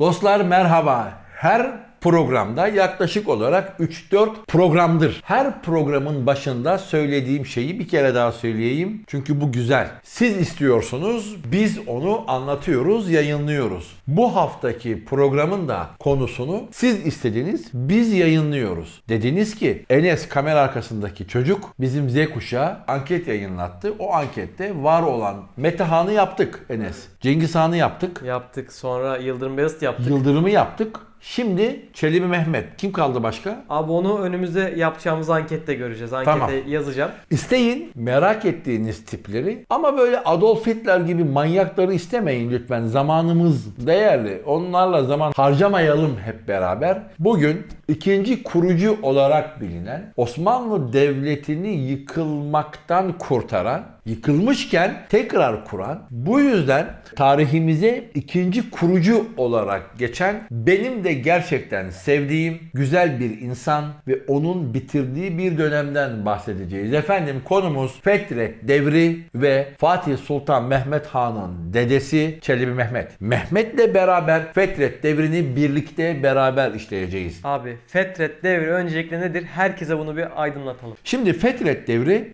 Dostlar merhaba. Her programda yaklaşık olarak 3-4 programdır. Her programın başında söylediğim şeyi bir kere daha söyleyeyim. Çünkü bu güzel. Siz istiyorsunuz, biz onu anlatıyoruz, yayınlıyoruz. Bu haftaki programın da konusunu siz istediniz, biz yayınlıyoruz. Dediniz ki Enes kamera arkasındaki çocuk bizim Z kuşağı anket yayınlattı. O ankette var olan Metehan'ı yaptık Enes. Cengiz Han'ı yaptık. Yaptık. Sonra Yıldırım Beyazıt yaptık. Yıldırım'ı yaptık. Şimdi Çelebi Mehmet. Kim kaldı başka? Abi onu önümüzde yapacağımız ankette göreceğiz. Ankete Tamam. yazacağım. İsteyin merak ettiğiniz tipleri ama böyle Adolf Hitler gibi manyakları istemeyin lütfen. Zamanımız değerli. Onlarla zaman harcamayalım hep beraber. Bugün ikinci kurucu olarak bilinen Osmanlı Devleti'ni yıkılmaktan kurtaran, yıkılmışken tekrar kuran, bu yüzden tarihimize ikinci kurucu olarak geçen benim de gerçekten sevdiğim güzel bir insan ve onun bitirdiği bir dönemden bahsedeceğiz. Efendim konumuz Fetret devri ve Fatih Sultan Mehmet Han'ın dedesi Çelebi Mehmet. Mehmet'le beraber Fetret devrini birlikte beraber işleyeceğiz. Abi Fetret devri öncelikle nedir? Herkese bunu bir aydınlatalım. Şimdi Fetret devri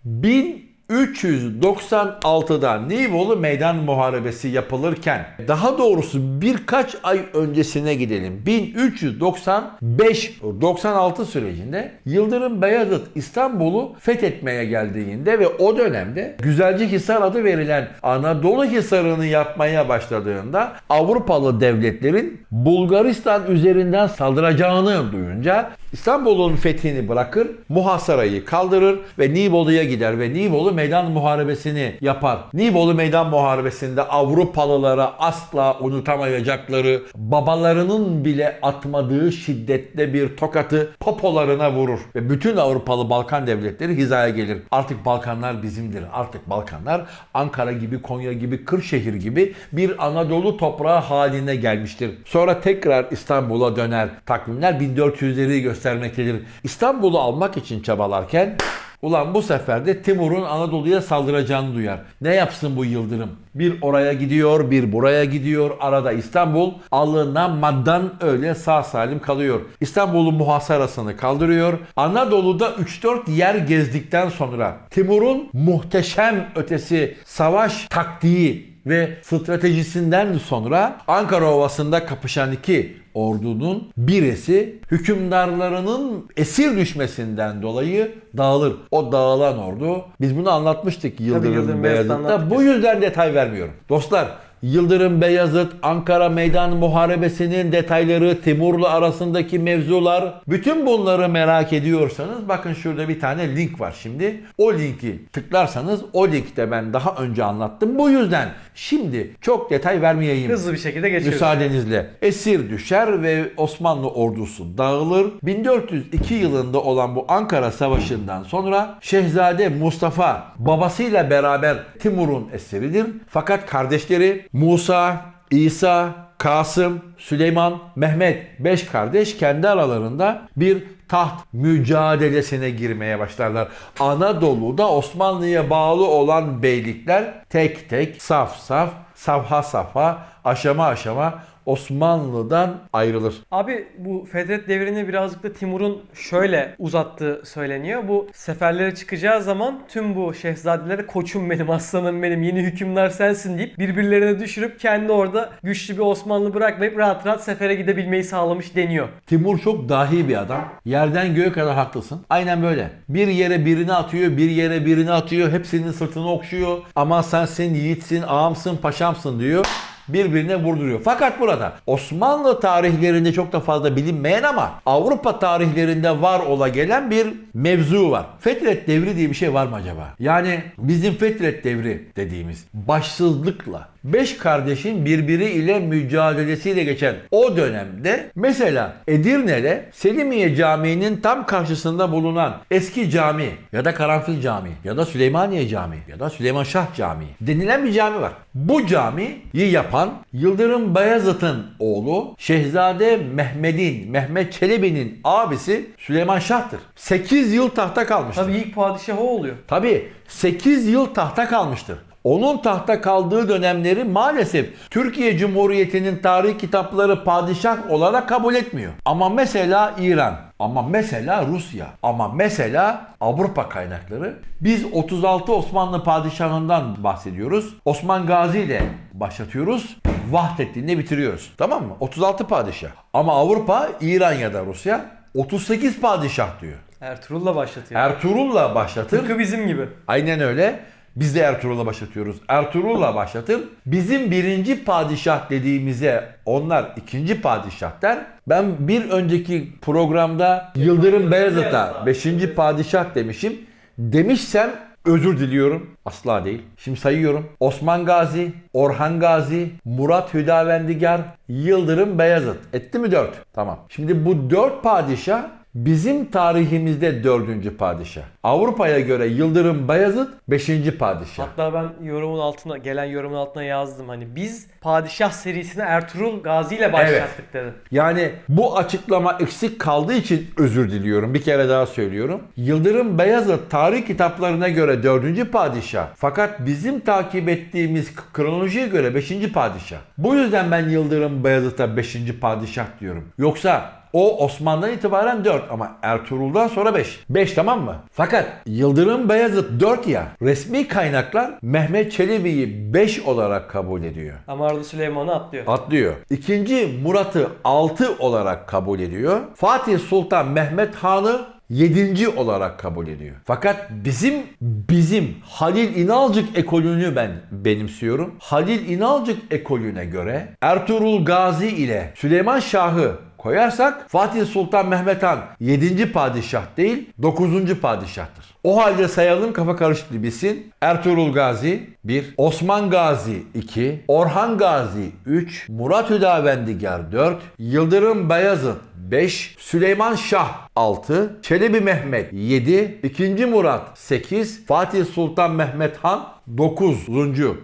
1396'da Nivolu Meydan Muharebesi yapılırken daha doğrusu birkaç ay öncesine gidelim. 1395-96 sürecinde Yıldırım Beyazıt İstanbul'u fethetmeye geldiğinde ve o dönemde Güzelcehisar adı verilen Anadolu Hisarı'nı yapmaya başladığında Avrupalı devletlerin Bulgaristan üzerinden saldıracağını duyunca İstanbul'un fethini bırakır, muhasarayı kaldırır ve Nibolu'ya gider ve Nibolu meydan muharebesini yapar. Nibolu meydan muharebesinde Avrupalılara asla unutamayacakları, babalarının bile atmadığı şiddetli bir tokatı popolarına vurur. Ve bütün Avrupalı Balkan devletleri hizaya gelir. Artık Balkanlar bizimdir. Artık Balkanlar Ankara gibi, Konya gibi, Kırşehir gibi bir Anadolu toprağı haline gelmiştir. Sonra tekrar İstanbul'a döner. Takvimler 1400'leri göstermektedir. İstanbul'u almak için çabalarken Ulan bu sefer de Timur'un Anadolu'ya saldıracağını duyar. Ne yapsın bu Yıldırım? Bir oraya gidiyor, bir buraya gidiyor. Arada İstanbul alınamadan öyle sağ salim kalıyor. İstanbul'un muhasarasını kaldırıyor. Anadolu'da 3-4 yer gezdikten sonra Timur'un muhteşem ötesi savaş taktiği ve stratejisinden sonra Ankara Ovası'nda kapışan iki ordunun birisi hükümdarlarının esir düşmesinden dolayı dağılır. O dağılan ordu biz bunu anlatmıştık Yıldırım, Yıldırım Beyazıt'ta Bu yüzden detay vermiyorum. Dostlar Yıldırım Beyazıt, Ankara Meydan Muharebesi'nin detayları, Timur'la arasındaki mevzular, bütün bunları merak ediyorsanız bakın şurada bir tane link var şimdi. O linki tıklarsanız o linkte ben daha önce anlattım. Bu yüzden şimdi çok detay vermeyeyim. Hızlı bir şekilde geçiyoruz. Müsaadenizle. Esir düşer ve Osmanlı ordusu dağılır. 1402 yılında olan bu Ankara Savaşı'ndan sonra Şehzade Mustafa babasıyla beraber Timur'un esiridir. Fakat kardeşleri Musa, İsa, Kasım, Süleyman, Mehmet 5 kardeş kendi aralarında bir taht mücadelesine girmeye başlarlar. Anadolu'da Osmanlı'ya bağlı olan beylikler tek tek, saf saf, safha safha, aşama aşama Osmanlı'dan ayrılır. Abi bu Fetret devrini birazcık da Timur'un şöyle uzattığı söyleniyor. Bu seferlere çıkacağı zaman tüm bu şehzadelere koçum benim, aslanım benim, yeni hükümdar sensin deyip birbirlerine düşürüp kendi orada güçlü bir Osmanlı bırakmayıp rahat rahat sefere gidebilmeyi sağlamış deniyor. Timur çok dahi bir adam. Yerden göğe kadar haklısın. Aynen böyle. Bir yere birini atıyor, bir yere birini atıyor. Hepsinin sırtını okşuyor. Ama sensin, yiğitsin, ağamsın, paşamsın diyor. Birbirine vurduruyor. Fakat burada Osmanlı tarihlerinde çok da fazla bilinmeyen ama Avrupa tarihlerinde var ola gelen bir mevzu var. Fetret devri diye bir şey var mı acaba? Yani bizim Fetret devri dediğimiz başsızlıkla beş kardeşin birbiriyle mücadelesiyle geçen o dönemde mesela Edirne'de Selimiye Camii'nin tam karşısında bulunan eski cami ya da Karanfil Camii ya da Süleymaniye Camii ya da Süleyman Şah Camii denilen bir cami var. Bu camiyi yapan Yıldırım Beyazıt'ın oğlu Şehzade Mehmet'in, Mehmet Çelebi'nin abisi Süleyman Şah'tır. 8 yıl tahta kalmıştır. Tabii ilk padişah o oluyor. Tabii 8 yıl tahta kalmıştır. Onun tahta kaldığı dönemleri maalesef Türkiye Cumhuriyeti'nin tarih kitapları padişah olarak kabul etmiyor. Ama mesela İran, ama mesela Rusya, ama mesela Avrupa kaynakları. Biz 36 Osmanlı padişahından bahsediyoruz. Osman Gazi ile başlatıyoruz. Vahdettin'le bitiriyoruz. Tamam mı? 36 padişah. Ama Avrupa, İran ya da Rusya 38 padişah diyor. Ertuğrul'la başlatıyor. Ertuğrul'la başlatır. Tıpkı bizim gibi. Aynen öyle. Biz de Ertuğrul'la başlatıyoruz. Ertuğrul'la başlatır. Bizim birinci padişah dediğimize onlar ikinci padişah der. Ben bir önceki programda Yıldırım Beyazıt'a beşinci padişah demişim. Demişsem özür diliyorum. Asla değil. Şimdi sayıyorum. Osman Gazi, Orhan Gazi, Murat Hüdavendigar, Yıldırım Beyazıt. Etti mi dört? Tamam. Şimdi bu dört padişah Bizim tarihimizde dördüncü padişah. Avrupa'ya göre Yıldırım Bayezid beşinci padişah. Hatta ben yorumun altına gelen yorumun altına yazdım hani biz padişah serisine Ertuğrul Gazi ile başlattık dedim. Yani bu açıklama eksik kaldığı için özür diliyorum. Bir kere daha söylüyorum. Yıldırım Beyazıt tarih kitaplarına göre dördüncü padişah. Fakat bizim takip ettiğimiz kronolojiye göre beşinci padişah. Bu yüzden ben Yıldırım Beyazıt'a beşinci padişah diyorum. Yoksa o Osman'dan itibaren 4 ama Ertuğrul'dan sonra 5. 5 tamam mı? Fakat Yıldırım Beyazıt 4 ya. Resmi kaynaklar Mehmet Çelebi'yi 5 olarak kabul ediyor. Ama Arda Süleyman'ı atlıyor. Atlıyor. İkinci Murat'ı 6 olarak kabul ediyor. Fatih Sultan Mehmet Han'ı 7. olarak kabul ediyor. Fakat bizim bizim Halil İnalcık ekolünü ben benimsiyorum. Halil İnalcık ekolüne göre Ertuğrul Gazi ile Süleyman Şah'ı koyarsak Fatih Sultan Mehmet Han 7. padişah değil 9. padişahtır. O halde sayalım kafa karışıklığı bilsin. Ertuğrul Gazi 1, Osman Gazi 2, Orhan Gazi 3, Murat Hüdavendigar 4, Yıldırım Bayezid 5, Süleyman Şah 6, Çelebi Mehmet 7, 2. Murat 8, Fatih Sultan Mehmet Han 9.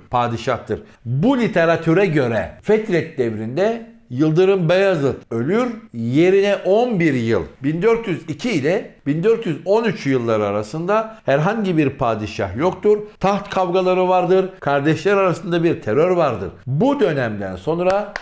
padişahtır. Bu literatüre göre Fetret devrinde Yıldırım Beyazıt ölür. Yerine 11 yıl 1402 ile 1413 yılları arasında herhangi bir padişah yoktur. Taht kavgaları vardır. Kardeşler arasında bir terör vardır. Bu dönemden sonra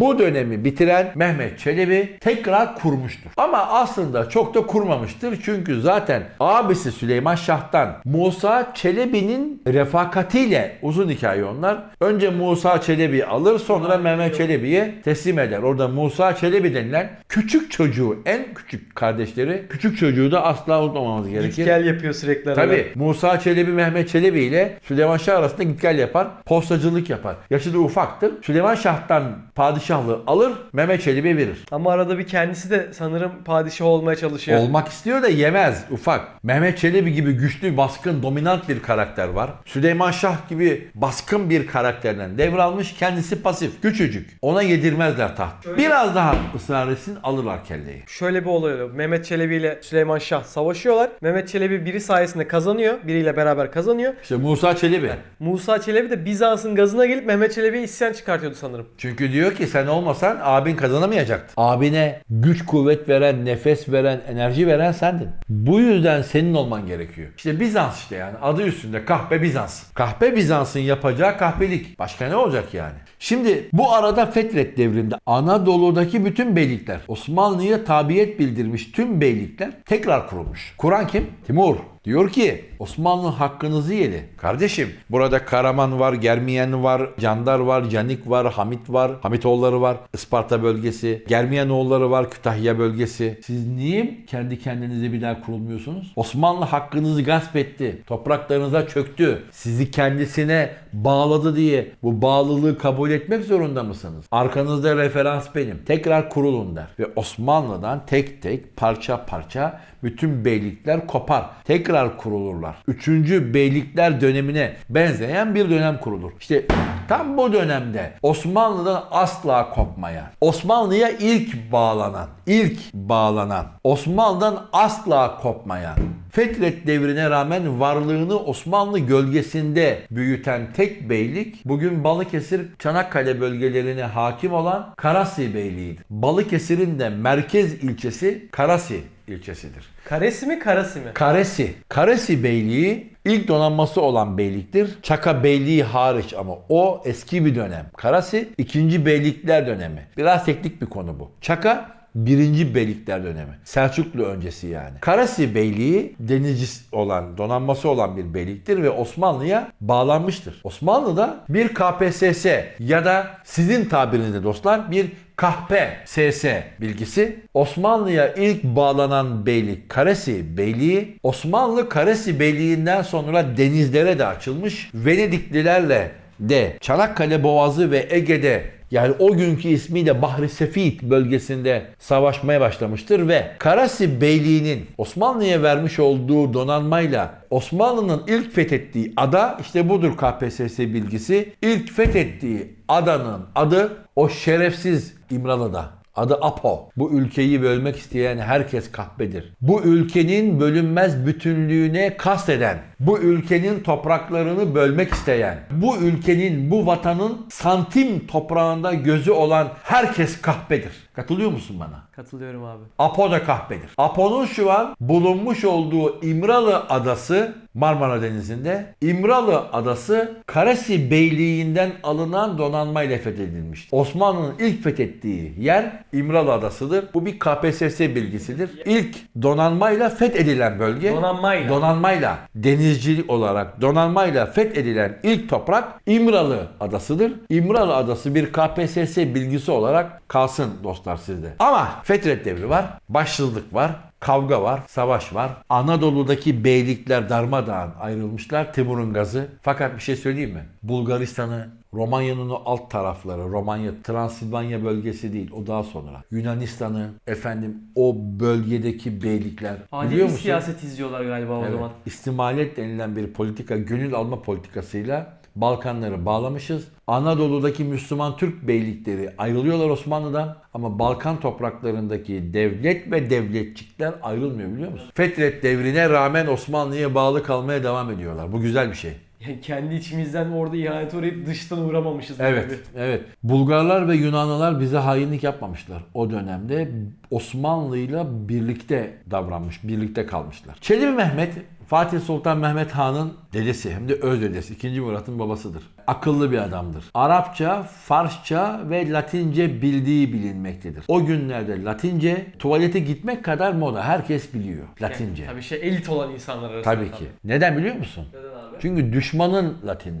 bu dönemi bitiren Mehmet Çelebi tekrar kurmuştur. Ama aslında çok da kurmamıştır. Çünkü zaten abisi Süleyman Şah'tan Musa Çelebi'nin refakatiyle uzun hikaye onlar. Önce Musa Çelebi alır sonra Mehmet Çelebi'ye teslim eder. Orada Musa Çelebi denilen küçük çocuğu en küçük kardeşleri küçük çocuğu da asla unutmamamız Git gerekir. gel yapıyor sürekli. Tabi Musa Çelebi Mehmet Çelebi ile Süleyman Şah arasında git gel yapar. Postacılık yapar. Yaşı da ufaktır. Süleyman Şah'tan padişahlığı alır. Mehmet Çelebi verir. Ama arada bir kendisi de sanırım padişah olmaya çalışıyor. Olmak istiyor da yemez ufak. Mehmet Çelebi gibi güçlü, baskın, dominant bir karakter var. Süleyman Şah gibi baskın bir karakterden devralmış. Kendisi pasif, küçücük. Ona yedirmezler taht. Biraz daha ısrar etsin alırlar kelleyi. Şöyle bir olay oluyor. Mehmet Çelebi ile Süleyman Şah savaşıyorlar. Mehmet Çelebi biri sayesinde kazanıyor. Biriyle beraber kazanıyor. İşte Musa Çelebi. Musa Çelebi de Bizans'ın gazına gelip Mehmet Çelebi'ye isyan çıkartıyordu sanırım. Çünkü diyor ki sen olmasan abin kazanamayacaktı. Abine güç kuvvet veren, nefes veren, enerji veren sendin. Bu yüzden senin olman gerekiyor. İşte Bizans işte yani adı üstünde kahpe Bizans. Kahpe Bizans'ın yapacağı kahpelik. Başka ne olacak yani? Şimdi bu arada Fetret devrinde Anadolu'daki bütün beylikler Osmanlı'ya tabiyet bildirmiş tüm beylikler tekrar kurulmuş. Kuran kim? Timur. Diyor ki Osmanlı hakkınızı yedi. Kardeşim burada Karaman var, Germiyen var, Candar var, Canik var, Hamit var, Hamitoğulları var, Isparta bölgesi, Germiyenoğulları var, Kütahya bölgesi. Siz niye kendi kendinize bir daha kurulmuyorsunuz? Osmanlı hakkınızı gasp etti. Topraklarınıza çöktü. Sizi kendisine bağladı diye bu bağlılığı kabul etmek zorunda mısınız? Arkanızda referans benim. Tekrar kurulun der. Ve Osmanlı'dan tek tek parça parça bütün beylikler kopar. Tekrar kurulurlar. Üçüncü beylikler dönemine benzeyen bir dönem kurulur. İşte tam bu dönemde Osmanlı'dan asla kopmayan, Osmanlı'ya ilk bağlanan, ilk bağlanan, Osmanlı'dan asla kopmayan Fetret devrine rağmen varlığını Osmanlı gölgesinde büyüten tek beylik bugün Balıkesir Çanakkale bölgelerine hakim olan Karasi Beyliği'ydi. Balıkesir'in de merkez ilçesi Karasi ilçesidir. Karesi mi karası mı? Karesi. Karesi Beyliği ilk donanması olan beyliktir. Çaka Beyliği hariç ama o eski bir dönem. Karasi ikinci beylikler dönemi. Biraz teknik bir konu bu. Çaka birinci beylikler dönemi. Selçuklu öncesi yani. Karasi Beyliği denizci olan, donanması olan bir beyliktir ve Osmanlı'ya bağlanmıştır. Osmanlı'da bir KPSS ya da sizin tabirinizde dostlar bir kahpe SS bilgisi Osmanlı'ya ilk bağlanan beylik Karesi Beyliği Osmanlı Karesi Beyliği'nden sonra denizlere de açılmış Venediklilerle de Çanakkale Boğazı ve Ege'de yani o günkü ismiyle Bahri Sefit bölgesinde savaşmaya başlamıştır ve Karasi Beyliği'nin Osmanlı'ya vermiş olduğu donanmayla Osmanlı'nın ilk fethettiği ada işte budur KPSS bilgisi. İlk fethettiği adanın adı o şerefsiz İmralı'da. Adı Apo. Bu ülkeyi bölmek isteyen herkes kahpedir. Bu ülkenin bölünmez bütünlüğüne kasteden, bu ülkenin topraklarını bölmek isteyen, bu ülkenin, bu vatanın santim toprağında gözü olan herkes kahpedir. Katılıyor musun bana? Katılıyorum abi. Apo da kahpedir. Apo'nun şu an bulunmuş olduğu İmralı Adası Marmara Denizi'nde. İmralı Adası Karasi Beyliği'nden alınan donanmayla fethedilmiştir. Osmanlı'nın ilk fethettiği yer İmralı Adası'dır. Bu bir KPSS bilgisidir. İlk donanmayla fethedilen bölge Donanmayla. donanmayla denizci olarak donanmayla fethedilen ilk toprak İmralı Adası'dır. İmralı Adası bir KPSS bilgisi olarak kalsın dostlar sizde. Ama Fetret devri var, başsızlık var, kavga var, savaş var. Anadolu'daki beylikler darmadağın ayrılmışlar. Timur'un gazı. Fakat bir şey söyleyeyim mi? Bulgaristan'ı, Romanya'nın o alt tarafları, Romanya, Transilvanya bölgesi değil, o daha sonra. Yunanistan'ı, efendim o bölgedeki beylikler. Adil biliyor bir musun? siyaset izliyorlar galiba o Evet. zaman. İstimalet denilen bir politika, gönül alma politikasıyla Balkanları bağlamışız. Anadolu'daki Müslüman Türk beylikleri ayrılıyorlar Osmanlı'dan ama Balkan topraklarındaki devlet ve devletçikler ayrılmıyor biliyor musun? Fetret devrine rağmen Osmanlı'ya bağlı kalmaya devam ediyorlar. Bu güzel bir şey. Yani kendi içimizden orada ihanet uğrayıp dıştan uğramamışız. Evet, gibi. evet. Bulgarlar ve Yunanlılar bize hainlik yapmamışlar. O dönemde Osmanlı'yla birlikte davranmış, birlikte kalmışlar. Çelebi Mehmet, Fatih Sultan Mehmet Han'ın dedesi hem de öz dedesi. 2. Murat'ın babasıdır. Akıllı bir adamdır. Arapça, Farsça ve Latince bildiği bilinmektedir. O günlerde Latince tuvalete gitmek kadar moda. Herkes biliyor Latince. Yani, tabii şey elit olan insanlar arasında. Tabii ki. Neden biliyor musun? Neden? Çünkü düşmanın Latin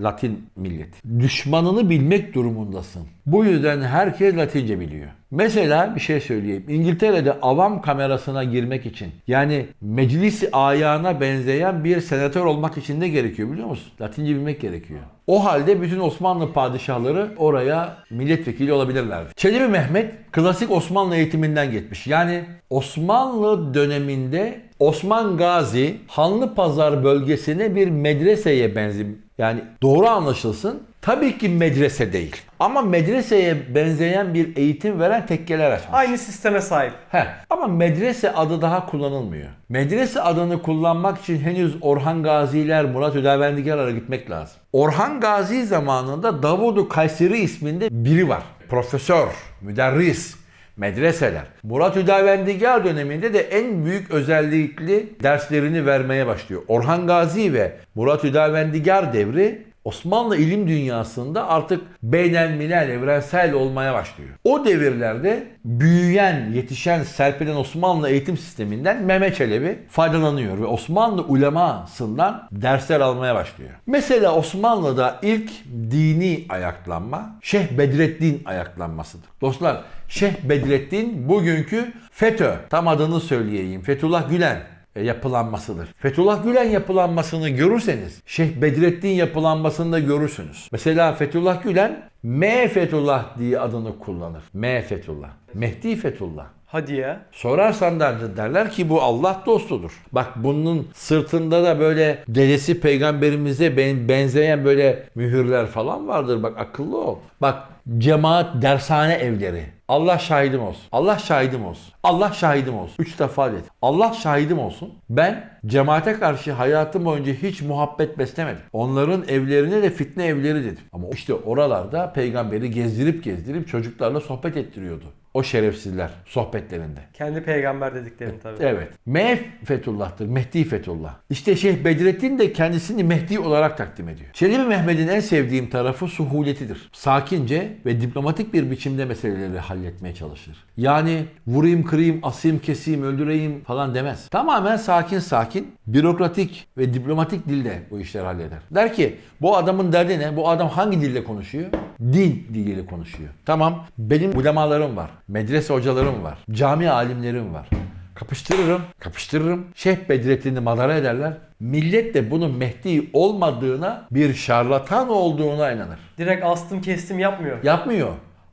Latin millet. Düşmanını bilmek durumundasın. Bu yüzden herkes Latince biliyor. Mesela bir şey söyleyeyim. İngiltere'de avam kamerasına girmek için yani meclisi ayağına benzeyen bir senatör olmak için ne gerekiyor biliyor musun? Latince bilmek gerekiyor. O halde bütün Osmanlı padişahları oraya milletvekili olabilirlerdi. Çelebi Mehmet klasik Osmanlı eğitiminden geçmiş. Yani Osmanlı döneminde Osman Gazi Hanlıpazar bölgesine bir medreseye benzim yani doğru anlaşılsın. Tabii ki medrese değil. Ama medreseye benzeyen bir eğitim veren tekkeler açmış. Aynı sisteme sahip. He. Ama medrese adı daha kullanılmıyor. Medrese adını kullanmak için henüz Orhan Gaziler, Murat Ödavendigar'a gitmek lazım. Orhan Gazi zamanında Davudu Kayseri isminde biri var. Profesör, müderris, medreseler. Murat Hüdavendigar döneminde de en büyük özellikli derslerini vermeye başlıyor. Orhan Gazi ve Murat Hüdavendigar devri Osmanlı ilim dünyasında artık beynelmilel, evrensel olmaya başlıyor. O devirlerde büyüyen, yetişen, serpilen Osmanlı eğitim sisteminden Mehmet Çelebi faydalanıyor ve Osmanlı ulemasından dersler almaya başlıyor. Mesela Osmanlı'da ilk dini ayaklanma Şeyh Bedrettin ayaklanmasıdır. Dostlar Şeyh Bedrettin bugünkü FETÖ, tam adını söyleyeyim, Fethullah Gülen yapılanmasıdır. Fethullah Gülen yapılanmasını görürseniz Şeyh Bedrettin yapılanmasını da görürsünüz. Mesela Fethullah Gülen M Fethullah diye adını kullanır. M Fethullah. Mehdi Fethullah. Hadi ya. Sorarsan da derler ki bu Allah dostudur. Bak bunun sırtında da böyle dedesi peygamberimize ben- benzeyen böyle mühürler falan vardır. Bak akıllı ol. Bak cemaat dershane evleri. Allah şahidim olsun. Allah şahidim olsun. Allah şahidim olsun. Üç defa dedi. Allah şahidim olsun. Ben cemaate karşı hayatım boyunca hiç muhabbet beslemedim. Onların evlerine de fitne evleri dedim. Ama işte oralarda peygamberi gezdirip gezdirip çocuklarla sohbet ettiriyordu. O şerefsizler sohbetlerinde. Kendi peygamber dediklerini tabii. Evet. Mev Fethullah'tır. Mehdi Fethullah. İşte Şeyh Bedrettin de kendisini Mehdi olarak takdim ediyor. Çelebi Mehmet'in en sevdiğim tarafı suhuletidir. Sakince ve diplomatik bir biçimde meseleleri halletmeye çalışır. Yani vurayım, kırayım, asayım, keseyim, öldüreyim falan demez. Tamamen sakin sakin, bürokratik ve diplomatik dilde bu işleri halleder. Der ki bu adamın derdi ne? Bu adam hangi dille konuşuyor? Din diliyle konuşuyor. Tamam benim ulemalarım var. Medrese hocalarım var. Cami alimlerim var. Kapıştırırım, kapıştırırım. Şeyh Bedrettin'i madara ederler. Millet de bunun Mehdi olmadığına, bir şarlatan olduğuna inanır. Direkt astım kestim yapmıyor. Yapmıyor.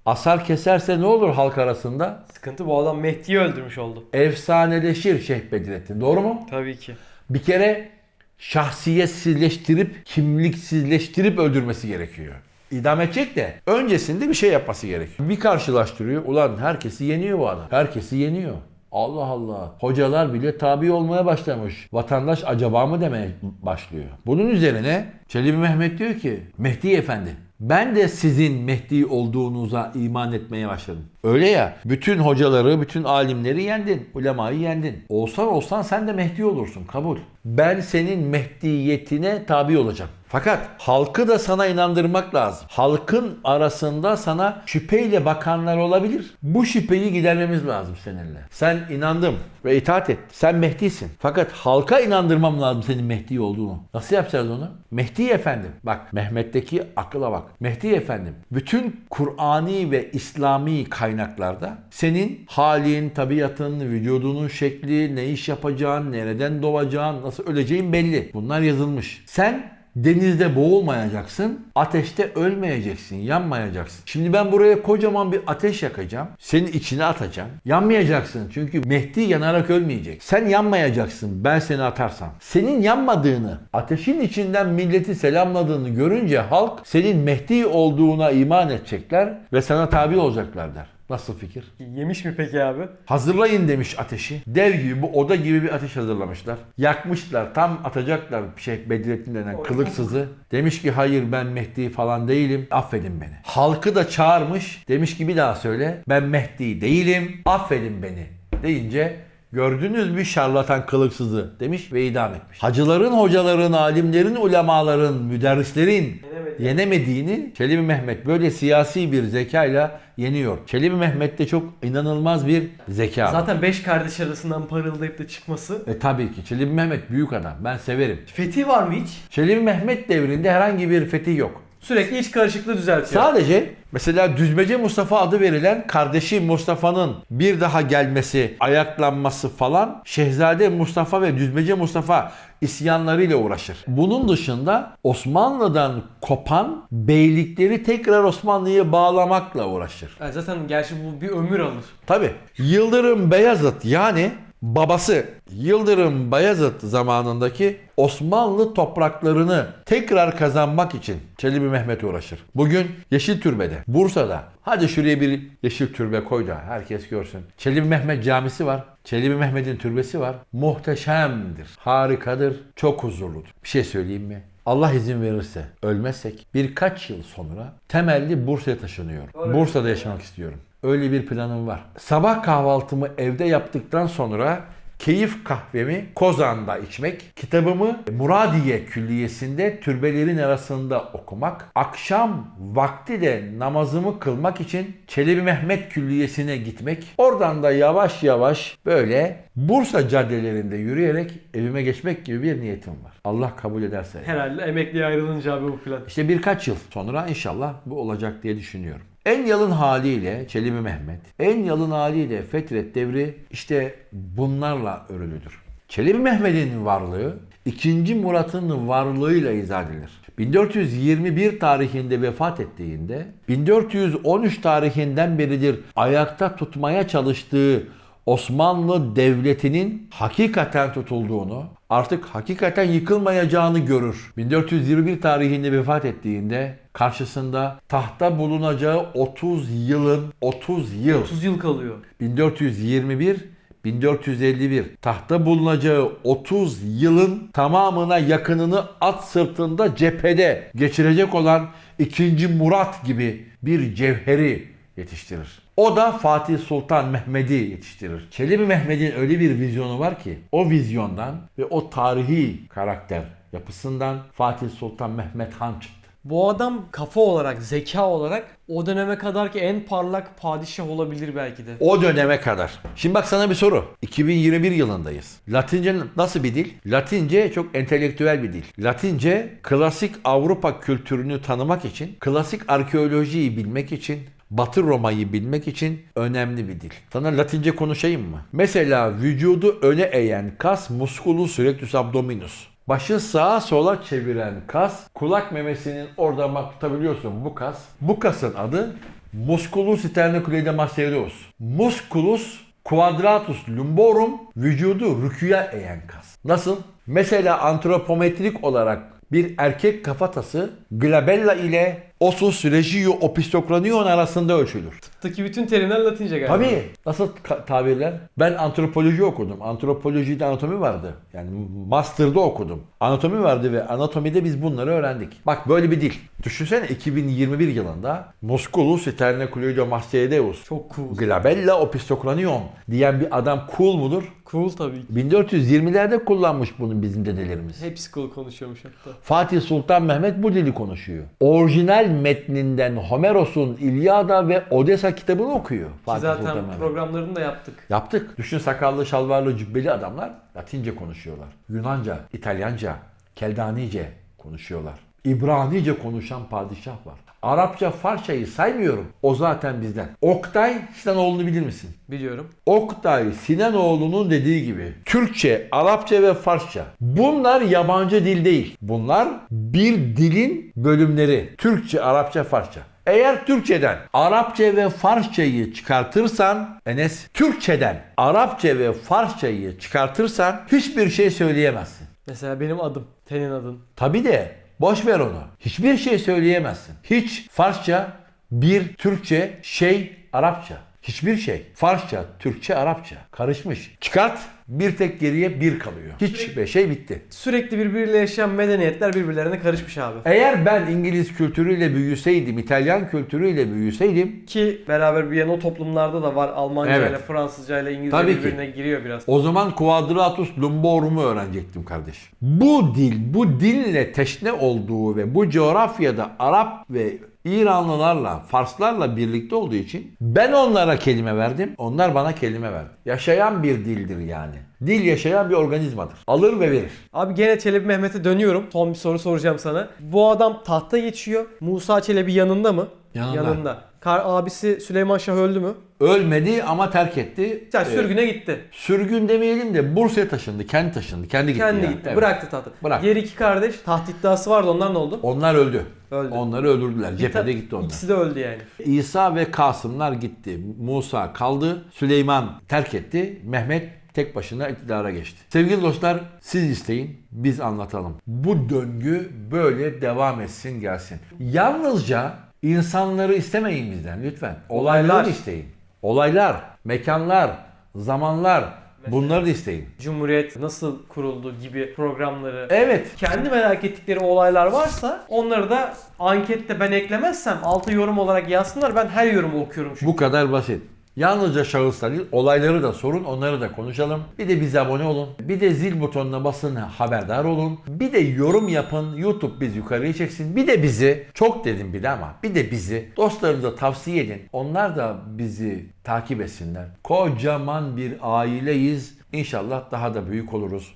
Asar keserse ne olur halk arasında? Sıkıntı bu adam Mehdi'yi öldürmüş oldu. Efsaneleşir Şeyh Bedrettin. Doğru mu? Tabii ki. Bir kere şahsiyetsizleştirip, kimliksizleştirip öldürmesi gerekiyor. İdam edecek de öncesinde bir şey yapması gerekiyor. Bir karşılaştırıyor. Ulan herkesi yeniyor bu adam. Herkesi yeniyor. Allah Allah. Hocalar bile tabi olmaya başlamış. Vatandaş acaba mı demeye başlıyor. Bunun üzerine Çelebi Mehmet diyor ki Mehdi Efendi ben de sizin Mehdi olduğunuza iman etmeye başladım. Öyle ya bütün hocaları, bütün alimleri yendin. Ulemayı yendin. Olsan olsan sen de Mehdi olursun. Kabul. Ben senin Mehdiyetine tabi olacağım. Fakat halkı da sana inandırmak lazım. Halkın arasında sana şüpheyle bakanlar olabilir. Bu şüpheyi gidermemiz lazım seninle. Sen inandım ve itaat et. Sen Mehdi'sin. Fakat halka inandırmam lazım senin Mehdi olduğunu. Nasıl yapacağız onu? Mehdi efendim. Bak Mehmet'teki akıla bak. Mehdi efendim. Bütün Kur'ani ve İslami kaynaklarda senin halin, tabiatın, vücudunun şekli, ne iş yapacağın, nereden doğacağın, nasıl öleceğin belli. Bunlar yazılmış. Sen Denizde boğulmayacaksın, ateşte ölmeyeceksin, yanmayacaksın. Şimdi ben buraya kocaman bir ateş yakacağım, senin içine atacağım. Yanmayacaksın çünkü Mehdi yanarak ölmeyecek. Sen yanmayacaksın ben seni atarsam. Senin yanmadığını, ateşin içinden milleti selamladığını görünce halk senin Mehdi olduğuna iman edecekler ve sana tabi olacaklar der. Nasıl fikir? Yemiş mi peki abi? Hazırlayın demiş ateşi. Dev gibi bu oda gibi bir ateş hazırlamışlar. Yakmışlar. Tam atacaklar şey Bedrettin denen kılıksızı. Demiş ki hayır ben Mehdi falan değilim. Affedin beni. Halkı da çağırmış. Demiş ki bir daha söyle. Ben Mehdi değilim. Affedin beni. Deyince Gördünüz mü şarlatan kılıksızı demiş ve idam etmiş. Hacıların, hocaların, alimlerin, ulemaların, müderrislerin. Yenemediğini Çelebi Mehmet böyle siyasi bir zekayla yeniyor. Çelebi Mehmet de çok inanılmaz bir zeka. Zaten 5 kardeş arasından parıldayıp da çıkması. E tabii ki Çelebi Mehmet büyük adam. Ben severim. Fethi var mı hiç? Çelebi Mehmet devrinde herhangi bir fetih yok. Sürekli iç karışıklığı düzeltiyor. Sadece mesela Düzmece Mustafa adı verilen kardeşi Mustafa'nın bir daha gelmesi, ayaklanması falan Şehzade Mustafa ve Düzmece Mustafa isyanlarıyla uğraşır. Bunun dışında Osmanlı'dan kopan beylikleri tekrar Osmanlı'ya bağlamakla uğraşır. Yani zaten gerçi bu bir ömür alır. Tabi Yıldırım Beyazıt yani babası Yıldırım Bayezid zamanındaki Osmanlı topraklarını tekrar kazanmak için Çelebi Mehmet uğraşır. Bugün Yeşil Türbe'de, Bursa'da hadi şuraya bir Yeşil Türbe koy da herkes görsün. Çelebi Mehmet camisi var. Çelebi Mehmet'in türbesi var. Muhteşemdir, harikadır, çok huzurludur. Bir şey söyleyeyim mi? Allah izin verirse ölmezsek birkaç yıl sonra temelli Bursa'ya taşınıyorum. Bursa'da yaşamak istiyorum. Öyle bir planım var. Sabah kahvaltımı evde yaptıktan sonra keyif kahvemi Kozan'da içmek, kitabımı Muradiye Külliyesi'nde türbelerin arasında okumak, akşam vakti de namazımı kılmak için Çelebi Mehmet Külliyesi'ne gitmek, oradan da yavaş yavaş böyle Bursa caddelerinde yürüyerek evime geçmek gibi bir niyetim var. Allah kabul ederse. Herhalde emekliye ayrılınca abi bu plan. İşte birkaç yıl sonra inşallah bu olacak diye düşünüyorum. En yalın haliyle Çelebi Mehmet, en yalın haliyle Fetret devri işte bunlarla örülüdür. Çelebi Mehmet'in varlığı 2. Murat'ın varlığıyla izah edilir. 1421 tarihinde vefat ettiğinde 1413 tarihinden beridir ayakta tutmaya çalıştığı Osmanlı Devleti'nin hakikaten tutulduğunu, artık hakikaten yıkılmayacağını görür. 1421 tarihinde vefat ettiğinde karşısında tahta bulunacağı 30 yılın 30 yıl 30 yıl kalıyor. 1421 1451 tahta bulunacağı 30 yılın tamamına yakınını at sırtında cephede geçirecek olan 2. Murat gibi bir cevheri yetiştirir. O da Fatih Sultan Mehmet'i yetiştirir. Çelebi Mehmet'in öyle bir vizyonu var ki o vizyondan ve o tarihi karakter yapısından Fatih Sultan Mehmet Han çıktı. Bu adam kafa olarak, zeka olarak o döneme kadar ki en parlak padişah olabilir belki de. O döneme kadar. Şimdi bak sana bir soru. 2021 yılındayız. Latince nasıl bir dil? Latince çok entelektüel bir dil. Latince klasik Avrupa kültürünü tanımak için, klasik arkeolojiyi bilmek için, Batı Roma'yı bilmek için önemli bir dil. Sana Latince konuşayım mı? Mesela vücudu öne eğen kas musculus rectus abdominus. Başı sağa sola çeviren kas, kulak memesinin orada bak tutabiliyorsun bu kas. Bu kasın adı Musculus sternocleidomastoideus. Musculus quadratus lumborum vücudu rüküye eğen kas. Nasıl? Mesela antropometrik olarak bir erkek kafatası glabella ile osus regio opistocranion arasında ölçülür. Tıptaki bütün terimler Latince galiba. Tabii. Nasıl ka- tabirler? Ben antropoloji okudum. Antropolojide anatomi vardı. Yani master'da okudum. Anatomi vardı ve anatomide biz bunları öğrendik. Bak böyle bir dil. Düşünsene 2021 yılında Musculus sternocleidomastoideus Çok cool. glabella opistocranion diyen bir adam cool mudur? Cool tabii ki. 1420'lerde kullanmış bunu bizim dedelerimiz. Hepsi cool konuşuyormuş hatta. Fatih Sultan Mehmet bu dili konuşuyor. Orijinal metninden Homeros'un İlyada ve Odessa kitabını okuyor Ki Fatih zaten Sultan Mehmet. programlarını da yaptık. Yaptık. Düşün sakallı, şalvarlı, cübbeli adamlar Latince konuşuyorlar. Yunanca, İtalyanca, Keldanice konuşuyorlar. İbranice konuşan padişah var. Arapça, Farsçayı saymıyorum. O zaten bizden. Oktay Sinanoğlu'nu bilir misin? Biliyorum. Oktay Sinanoğlu'nun dediği gibi Türkçe, Arapça ve Farsça. Bunlar yabancı dil değil. Bunlar bir dilin bölümleri. Türkçe, Arapça, Farsça. Eğer Türkçeden Arapça ve Farsçayı çıkartırsan Enes, Türkçeden Arapça ve Farsçayı çıkartırsan hiçbir şey söyleyemezsin. Mesela benim adım. Senin adın. Tabi de boş ver onu. Hiçbir şey söyleyemezsin. Hiç Farsça, bir Türkçe, şey Arapça. Hiçbir şey. Farsça, Türkçe, Arapça. Karışmış. Çıkart bir tek geriye bir kalıyor. Hiçbir şey bitti. Sürekli birbiriyle yaşayan medeniyetler birbirlerine karışmış abi. Eğer ben İngiliz kültürüyle büyüseydim, İtalyan kültürüyle büyüseydim Ki beraber bir o toplumlarda da var Almanca Evet. ile Fransızca ile İngilizce Tabii ki. birbirine giriyor biraz. O zaman quadratus lumborum'u öğrenecektim kardeşim. Bu dil, bu dille teşne olduğu ve bu coğrafyada Arap ve İranlılarla, Farslarla birlikte olduğu için ben onlara kelime verdim, onlar bana kelime verdi. Yaşayan bir dildir yani. Dil yaşayan bir organizmadır. Alır ve verir. Abi gene Çelebi Mehmet'e dönüyorum. Son bir soru soracağım sana. Bu adam tahta geçiyor. Musa Çelebi yanında mı? Yanında. Kar abisi Süleyman Şah öldü mü? Ölmedi ama terk etti. Yani Ee, sürgüne gitti. sürgün demeyelim de Bursa'ya taşındı, kendi taşındı, kendi gitti. Kendi yani. gitti. Evet. Bıraktı tahtı. Bırak. Diğer iki kardeş taht iddiası vardı. Onlar ne oldu? Onlar öldü. Öldü. Onları öldürdüler. Cephede gitti onlar. İkisi de öldü yani. İsa ve Kasımlar gitti. Musa kaldı. Süleyman terk etti. Mehmet tek başına iktidara geçti. Sevgili dostlar siz isteyin biz anlatalım. Bu döngü böyle devam etsin gelsin. Yalnızca insanları istemeyin bizden lütfen. Olayları Olaylar. isteyin. Olaylar, mekanlar, zamanlar bunları da isteyin. Cumhuriyet nasıl kuruldu gibi programları. Evet. Kendi merak ettikleri olaylar varsa onları da ankette ben eklemezsem altı yorum olarak yazsınlar. Ben her yorumu okuyorum çünkü. Bu kadar basit. Yalnızca şahıslar değil, olayları da sorun, onları da konuşalım. Bir de bize abone olun. Bir de zil butonuna basın, haberdar olun. Bir de yorum yapın, YouTube biz yukarıya çeksin. Bir de bizi, çok dedim bir de ama, bir de bizi dostlarınıza tavsiye edin. Onlar da bizi takip etsinler. Kocaman bir aileyiz. İnşallah daha da büyük oluruz.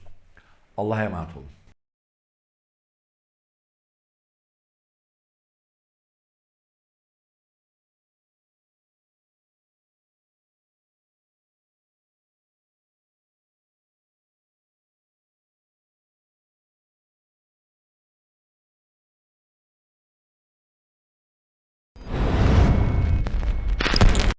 Allah'a emanet olun.